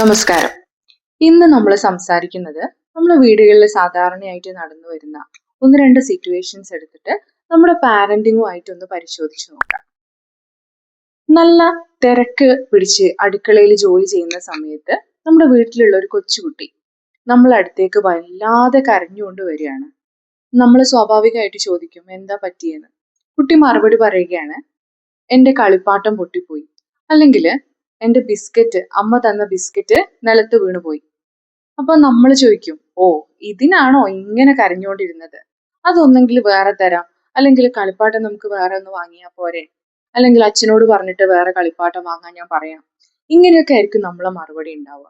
നമസ്കാരം. ഇന്ന് നമ്മൾ സംസാരിക്കുന്നത് നമ്മുടെ വീടുകളിൽ സാധാരണയായിട്ട് നടന്നു വരുന്ന ഒന്ന് രണ്ട് സിറ്റുവേഷൻസ് എടുത്തിട്ട് നമ്മുടെ പാരന്റിങ്ങുമായിട്ട് ഒന്ന് പരിശോധിച്ച് നോക്കാം. നല്ല തിരക്ക് പിടിച്ച് അടുക്കളയിൽ ജോലി ചെയ്യുന്ന സമയത്ത് നമ്മുടെ വീട്ടിലുള്ള ഒരു കൊച്ചുകുട്ടി നമ്മളെ അടുത്തേക്ക് വല്ലാതെ കരഞ്ഞുകൊണ്ട് വരികയാണ്. നമ്മൾ സ്വാഭാവികമായിട്ട് ചോദിക്കും എന്താ പറ്റിയെന്ന്? കുട്ടി മറുപടി പറയുകയാണ് എന്റെ കളിപ്പാട്ടം പൊട്ടിപ്പോയി. അല്ലെങ്കിൽ എന്റെ ബിസ്ക്കറ്റ് അമ്മ തന്ന ബിസ്ക്കറ്റ് നിലത്ത് വീണുപോയി. അപ്പൊ നമ്മൾ ചോദിക്കും ഓ ഇതിനാണോ ഇങ്ങനെ കരഞ്ഞുകൊണ്ടിരുന്നത്? അതൊന്നെങ്കിൽ വേറെ തരാം. അല്ലെങ്കിൽ കളിപ്പാട്ടം നമുക്ക് വേറെ ഒന്ന് വാങ്ങിയാൽ പോരെ. അല്ലെങ്കിൽ അച്ഛനോട് പറഞ്ഞിട്ട് വേറെ കളിപ്പാട്ടം വാങ്ങാൻ ഞാൻ പറയാം. ഇങ്ങനെയൊക്കെ ആയിരിക്കും നമ്മളെ മറുപടി ഉണ്ടാവുക.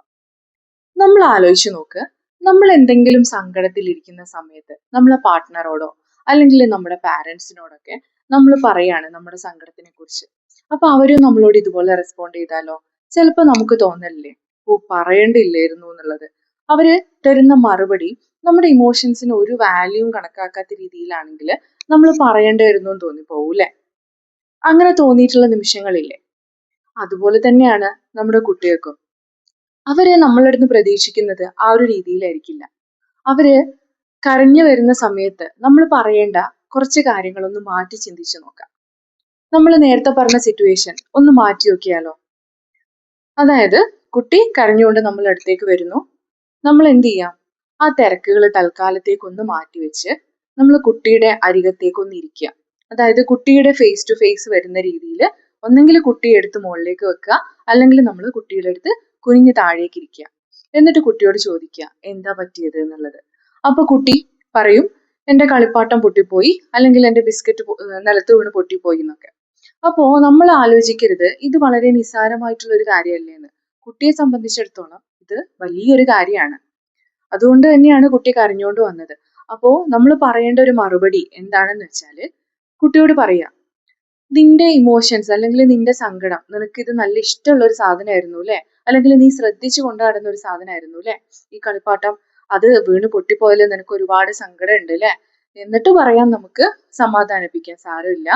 നമ്മൾ ആലോചിച്ച് നോക്ക് നമ്മൾ എന്തെങ്കിലും സങ്കടത്തിൽ ഇരിക്കുന്ന സമയത്ത് നമ്മളെ പാർട്ട്ണറോടോ അല്ലെങ്കിൽ നമ്മുടെ പാരൻസിനോടൊക്കെ നമ്മൾ പറയാണ് നമ്മുടെ സങ്കടത്തിനെ കുറിച്ച് അപ്പൊ അവരും നമ്മളോട് ഇതുപോലെ റെസ്പോണ്ട് ചെയ്താലോ? ചിലപ്പോൾ നമുക്ക് തോന്നലില്ലേ? ഓ പറയേണ്ടില്ലായിരുന്നു എന്നുള്ളത്. അവർ തരുന്ന മറുപടി നമ്മുടെ ഇമോഷൻസിന് ഒരു വാല്യൂവും കണക്കാക്കാത്ത രീതിയിലാണെങ്കിൽ നമ്മൾ പറയേണ്ടായിരുന്നു എന്ന് തോന്നിപ്പോവൂല്ലേ? അങ്ങനെ തോന്നിയിട്ടുള്ള നിമിഷങ്ങളില്ലേ? അതുപോലെ തന്നെയാണ് നമ്മുടെ കുട്ടികൾക്കും. അവർ നമ്മളടുന്ന് പ്രതീക്ഷിക്കുന്നത് ആ ഒരു രീതിയിലായിരിക്കില്ല. അവർ കരഞ്ഞു വരുന്ന സമയത്ത് നമ്മൾ പറയേണ്ട കുറച്ച് കാര്യങ്ങളൊന്ന് മാറ്റി ചിന്തിച്ചു നോക്കാം. നമ്മൾ നേരത്തെ പറഞ്ഞ സിറ്റുവേഷൻ ഒന്ന് മാറ്റി നോക്കിയാലോ? അതായത് കുട്ടി കരഞ്ഞുകൊണ്ട് നമ്മൾ അടുത്തേക്ക് വരുന്നു. നമ്മൾ എന്ത് ചെയ്യാം? ആ തിരക്കുകൾ തൽക്കാലത്തേക്ക് ഒന്ന് മാറ്റിവെച്ച് നമ്മൾ കുട്ടിയുടെ അരികത്തേക്ക് ഒന്ന് ഇരിക്കുക. അതായത് കുട്ടിയുടെ ഫേസ് ടു ഫേസ് വരുന്ന രീതിയിൽ ഒന്നെങ്കിൽ കുട്ടിയെ എടുത്ത് മുകളിലേക്ക് വെക്കുക. അല്ലെങ്കിൽ നമ്മൾ കുട്ടിയുടെ അടുത്ത് കുനിഞ്ഞ് താഴേക്ക് ഇരിക്കുക. എന്നിട്ട് കുട്ടിയോട് ചോദിക്കുക എന്താ പറ്റിയത്? എന്നുള്ളത്. അപ്പൊ കുട്ടി പറയും എന്റെ കളിപ്പാട്ടം പൊട്ടിപ്പോയി അല്ലെങ്കിൽ എന്റെ ബിസ്ക്കറ്റ് നിലത്ത് വീണ് പൊട്ടിപ്പോയി എന്നൊക്കെ. അപ്പോ നമ്മൾ ആലോചിക്കരുത് ഇത് വളരെ നിസ്സാരമായിട്ടുള്ള ഒരു കാര്യമല്ലേ എന്ന്. കുട്ടിയെ സംബന്ധിച്ചിടത്തോളം ഇത് വലിയൊരു കാര്യമാണ്. അതുകൊണ്ട് തന്നെയാണ് കുട്ടി കരഞ്ഞുകൊണ്ട് വന്നത്. അപ്പോൾ നമ്മൾ പറയേണ്ട ഒരു മറുപടി എന്താണെന്ന് വെച്ചാൽ കുട്ടിയോട് പറയാ നിന്റെ ഇമോഷൻസ് അല്ലെങ്കിൽ നിന്റെ സങ്കടം നിനക്ക് ഇത് നല്ല ഇഷ്ടമുള്ള ഒരു സാധനമായിരുന്നു അല്ലെ? അല്ലെങ്കിൽ നീ ശ്രദ്ധിച്ചു കൊണ്ടാടുന്ന ഒരു സാധനമായിരുന്നു അല്ലെ? ഈ കളിപ്പാട്ടം അത് വീണ് പൊട്ടിപ്പോയാലും നിനക്ക് ഒരുപാട് സങ്കടം ഉണ്ട് അല്ലെ? എന്നിട്ട് പറയാം നമുക്ക് സമാധാനിപ്പിക്കാം. സാരമില്ല.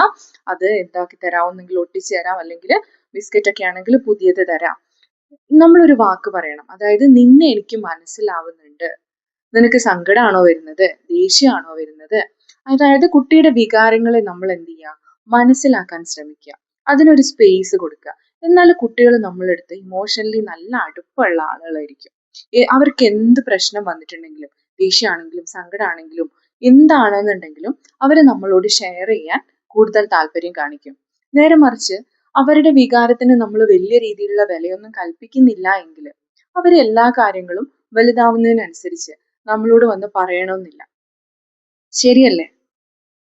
അത് എന്താക്കി തരാം ഒന്നെങ്കിൽ ഒട്ടിച്ചു തരാം. അല്ലെങ്കിൽ ബിസ്ക്കറ്റ് ഒക്കെ ആണെങ്കിൽ പുതിയത് തരാം. നമ്മളൊരു വാക്ക് പറയണം. അതായത് നിന്നെ എനിക്ക് മനസ്സിലാവുന്നുണ്ട്. നിനക്ക് സങ്കടമാണോ വരുന്നത്? ദേഷ്യമാണോ വരുന്നത്? അതായത് കുട്ടിയുടെ വികാരങ്ങളെ നമ്മൾ എന്ത് ചെയ്യുക? മനസ്സിലാക്കാൻ ശ്രമിക്കുക. അതിനൊരു സ്പേസ് കൊടുക്കുക. എന്നാൽ കുട്ടികൾ നമ്മളെടുത്ത് ഇമോഷണലി നല്ല അടുപ്പമുള്ള ആളുകളായിരിക്കും. അവർക്ക് എന്ത് പ്രശ്നം വന്നിട്ടുണ്ടെങ്കിലും ദേഷ്യമാണെങ്കിലും സങ്കടമാണെങ്കിലും എന്താണെന്നുണ്ടെങ്കിലും അവർ നമ്മളോട് ഷെയർ ചെയ്യാൻ കൂടുതൽ താല്പര്യം കാണിക്കും. നേരെ മറിച്ച് അവരുടെ വികാരത്തിന് നമ്മൾ വലിയ രീതിയിലുള്ള വിലയൊന്നും കൽപ്പിക്കുന്നില്ല എങ്കിൽ അവർ എല്ലാ കാര്യങ്ങളും വലുതാവുന്നതിനനുസരിച്ച് നമ്മളോട് വന്ന് പറയണമെന്നില്ല ശരിയല്ലേ?